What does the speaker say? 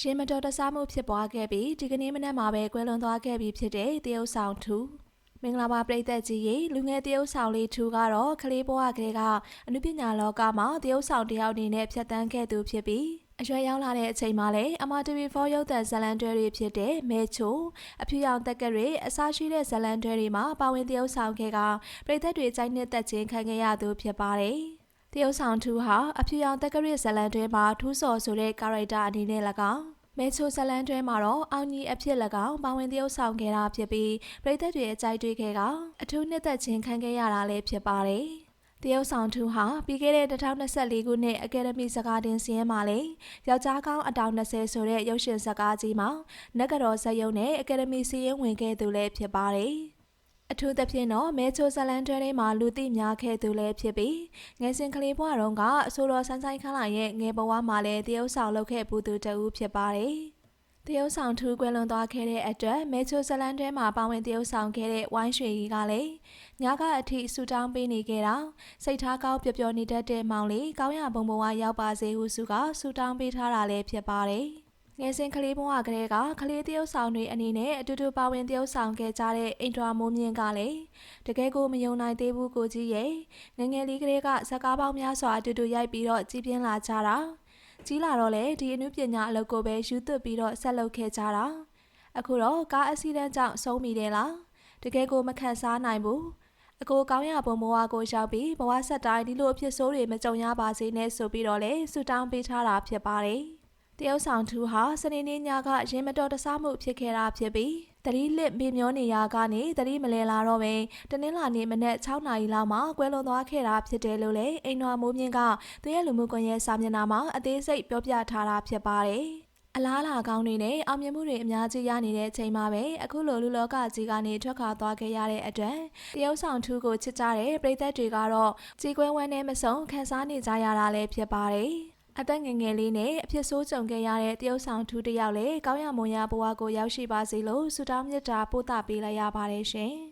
ရှင်မတော်တဆမှုဖြစ်ပွားခဲ့ပြီးဒီကနေ့မနက်မှာပဲကွယ်လွန်သွားခဲ့ပြီဖြစ်တဲ့တရုတ်ဆောင်ထူမင်္ဂလာပါပရိသတ်ကြီးရေလူငယ်တရုတ်ဆောင်လေးထူကတော့ကလေးဘဝကလေးကအနုပညာလောကမှာတရုတ်ဆောင်တယောက်အနေနဲ့ဖြတ်တန်းခဲ့သူဖြစ်ပြီးအရွယ်ရောက်လာတဲ့အချိန်မှာလည်းအမတီဗီ4ရုပ်သံဇလန်တွဲတွေဖြစ်တဲ့မဲချိုအဖြူရောင်တက်ကက်တွေအစားရှိတဲ့ဇလန်တွဲတွေမှာပါဝင်တရုတ်ဆောင်ခဲ့ကပရိသတ်တွေကြိုက်နှစ်သက်ခြင်းခံခဲ့ရသူဖြစ်ပါတယ် တရုတ်ဆောင်ထူဟာအဖြူရောင်တက်ကရစ်ဇလန်တွဲမှာထူးစော်ဆိုတဲ့ကာရိုက်တာအနေနဲ့၎င်းမဲချိုဇလန်တွဲမှာတော့အောင်ကြီးအဖြစ်၎င်းပါဝင်တရုတ်ဆောင်ခဲ့တာဖြစ်ပြီးပရိသတ်တွေအကြိုက်တွေ့ခဲ့ကအထူးနှစ်သက်ခြင်းခံခဲ့ရတာလည်းဖြစ်ပါတယ်တရုတ်ဆောင်ထူဟာပြီးခဲ့တဲ့2024ခုနှစ်အကယ်ဒမီစကားတင်စီးရင်မှာလေယောက်ျားကောင်းအတောင်20ဆိုတဲ့ရုပ်ရှင်ဇာတ်ကားကြီးမှာနဂရောဇယုံနဲ့အကယ်ဒမီစီးရင်ဝင်ခဲ့သူလည်းဖြစ်ပါတယ် အထူးသဖြင့်တော့မဲချိုဇလန်တွဲထဲမှာလူသိများခဲ့သူလည်းဖြစ်ပြီးငယ်စဉ်ကလေးဘဝတုန်းကအဆိုတော်ဆန်းဆိုင်ခန်းလာရဲ့ငယ်ဘဝမှာလည်းတရုတ်ဆောင်လုပ်ခဲ့ပူသူတဦးဖြစ်ပါတယ်။တရုတ်ဆောင်ထူးကွယ်လွန်သွားခဲ့တဲ့အတွက်မဲချိုဇလန်တွဲမှာပါဝင်တရုတ်ဆောင်ခဲ့တဲ့ဝိုင်းရွှေကြီးကလည်းညကအထိဆူတောင်းပေးနေခဲ့တာစိတ်ထားကောင်းပျော်ပျော်နေတတ်တဲ့မောင်လေးကောင်းရဘုံဘဝရောက်ပါစေဟုစုကဆူတောင်းပေးထားတာလည်းဖြစ်ပါတယ်။ ငယ်စဉ်ကလေးဘဝကလေးကကလေးတယောက်ဆောင်တွေအနေနဲ့အတူတူပါဝင်တယောက်ဆောင်ခဲ့ကြတဲ့အင်ဒရာမိုးမြင့်ကလည်းတကယ်ကိုမယုံနိုင်သေးဘူးကိုကြီးရဲ့ငငယ်လေးကလေးကဇက်ကားပေါင်းများစွာအတူတူရိုက်ပြီးတော့ကြီးပြင်းလာကြတာကြီးလာတော့လေဒီအမှုပညာအလုပ်ကိုပဲယူသွပြီးတော့ဆက်လုပ်ခဲ့ကြတာအခုတော့ကားအက်ဆီဒန့်ကြောင့်ဆုံးမိတယ်လားတကယ်ကိုမခံစားနိုင်ဘူးအကိုကောင်းရပုံဘဝကိုရောက်ပြီးဘဝဆက်တိုင်းဒီလိုအဖြစ်ဆိုးတွေမကြုံရပါစေနဲ့ဆိုပြီးတော့လေဆူတောင်းပေးထားတာဖြစ်ပါတယ် တရုတ်ဆောင်ထူးဟာစနေနေ့ညကရင်မတော်တဆမှုဖြစ်ခဲ့တာဖြစ်ပြီးတတိလစ်မေမျောနေရကနေတတိမလဲလာတော့ပဲတနင်္လာနေ့မနက်6နာရီလောက်မှာကွဲလွန်သွားခဲ့တာဖြစ်တယ်လို့လည်းအိမ်တော်မိုးမြင့်ကသူရဲ့လူမှုကွန်ရက်စာမျက်နှာမှာအသေးစိတ်ပြောပြထားတာဖြစ်ပါတယ်။အလားလာကောင်းတွေနဲ့အောင်မြင်မှုတွေအများကြီးရနေတဲ့အချိန်မှာပဲအခုလိုလူလောကကြီးကနေထွက်ခွာသွားခဲ့ရတဲ့အတွက်တရုတ်ဆောင်ထူးကိုချစ်ကြတဲ့ပရိသတ်တွေကတော့ကြေကွဲဝမ်းနဲ့မဆုံးခံစားနေကြရတာလည်းဖြစ်ပါတယ်။ အသက်ငယ်ငယ်လေးနဲ့အဖြစ်ဆိုးကြုံခဲ့ရတဲ့တရုတ်ဆောင်ထူးတစ်ယောက်လည်းကောင်းရမွန်ရဘဝကိုရောက်ရှိပါစေလို့ဆုတောင်းမေတ္တာပို့သပေးလိုက်ရပါတယ်ရှင်။